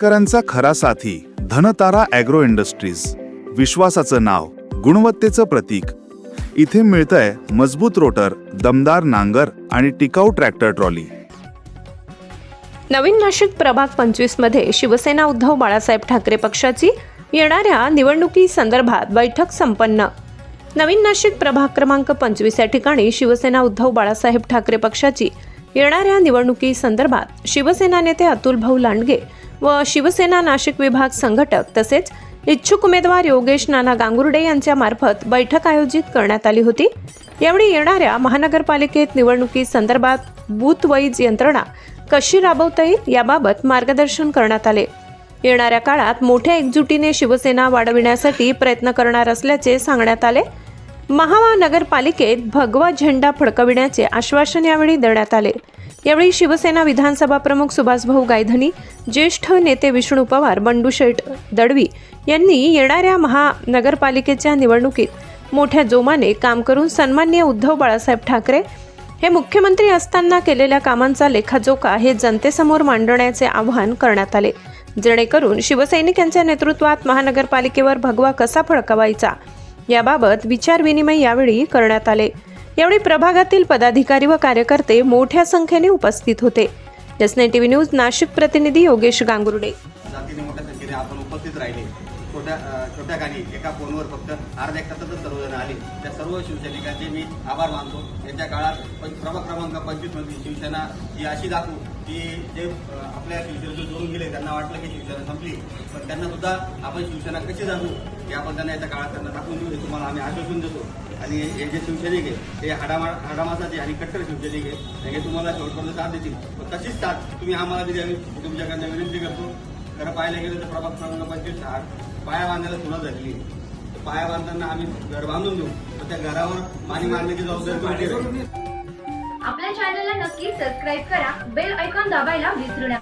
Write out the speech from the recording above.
शेतकऱ्यांचा खरा साथी धनतारा ॲग्रो इंडस्ट्रीज. विश्वासाचं नाव गुणवत्तेचं प्रतीक. इथे मिळतंय मजबूत रोटर दमदार नांगर आणि टिकाऊ ट्रॅक्टर ट्रॉली. नवीन नाशिक प्रभाग पंचवीसमध्ये शिवसेना उद्धव बाळासाहेब ठाकरे पक्षाची येणाऱ्या निवडणुकी संदर्भात बैठक संपन्न. नवीन नाशिक प्रभाग क्रमांक पंचवीस या ठिकाणी शिवसेना उद्धव बाळासाहेब ठाकरे पक्षाची येणाऱ्या निवडणुकी संदर्भात शिवसेना नेते अतुल भाऊ लांडगे व शिवसेना नाशिक विभाग संघटक तसेच इच्छुक उमेदवार योगेश नाना गांगुर्डे यांच्या मार्फत बैठक आयोजित करण्यात आली होती. यावेळी येणाऱ्या महानगरपालिकेत निवडणुकी संदर्भात बूथ वाईज यंत्रणा कशी राबवता येईल याबाबत मार्गदर्शन करण्यात आले. येणाऱ्या काळात मोठ्या एकजुटीने शिवसेना वाढविण्यासाठी प्रयत्न करणार असल्याचे सांगण्यात आले. महामहानगरपालिकेत भगवा झेंडा फडकविण्याचे आश्वासन यावेळी देण्यात आले. यावेळी शिवसेना विधानसभा प्रमुख सुभाषभाऊ गायधनी ज्येष्ठ नेते विष्णू पवार बंडू शेठ दडवी यांनी येणाऱ्या महानगरपालिकेच्या निवडणुकीत मोठ्या जोमाने काम करून सन्मान्य उद्धव बाळासाहेब ठाकरे हे मुख्यमंत्री असताना केलेल्या कामांचा लेखाजोखा हे जनतेसमोर मांडण्याचे आवाहन करण्यात आले. जेणेकरून शिवसैनिकांच्या नेतृत्वात महानगरपालिकेवर भगवा कसा फडकवायचा? याबाबत विचारविनिमय यावेळी करण्यात आले. यावेळी प्रभागातील पदाधिकारी व कार्यकर्ते मोठ्या संख्येने उपस्थित होते. एसने टीव्ही न्यूज नाशिक प्रतिनिधी योगेश गांगुर्डे. आपण उपस्थित राहिले. छोट्या छोट्या गाणी. एका फोनवर फक्त अर्ध्या एक तासातच सर्वजण आले. त्या सर्व शिवसैनिकांचे मी आभार मानतो. यांच्या काळात पं- प्रभाग क्रमांक पंचवीसमध्ये शिवसेना ही अशी दाखवू की जे आपल्या शिवसेनेतून जोडून गेले त्यांना वाटलं की शिवसेना संपली. पण त्यांना सुद्धा आपण शिवसेना कशी जाणू हे आपण त्यांना याच्या काळात त्यांना दाखवून देऊ. हे तुम्हाला आम्ही आश्वासन देतो. आणि हे जे शिवसैनिक आहे ते हाडामा हाडामासाचे आणि कट्टर शिवसैनिक आहे हे तुम्हाला शेवटपर्यंत साथ देतील. पण तशीच साथ तुम्ही आम्हाला दिली आम्ही तुमच्याकडनं विनंती करतो. खरं पाहायला गेलं तर प्रभाग क्रमांक पंचवीस हा पाया बांधायला सुरुवात झाली. तर पाया बांधताना आम्ही घर बांधून देऊ तर त्या घरावर पाणी मारण्याची जबाबदारी आपल्या चॅनलला नक्की सबस्क्राईब करा. बेल ऐकॉन दाबायला विसरू नका.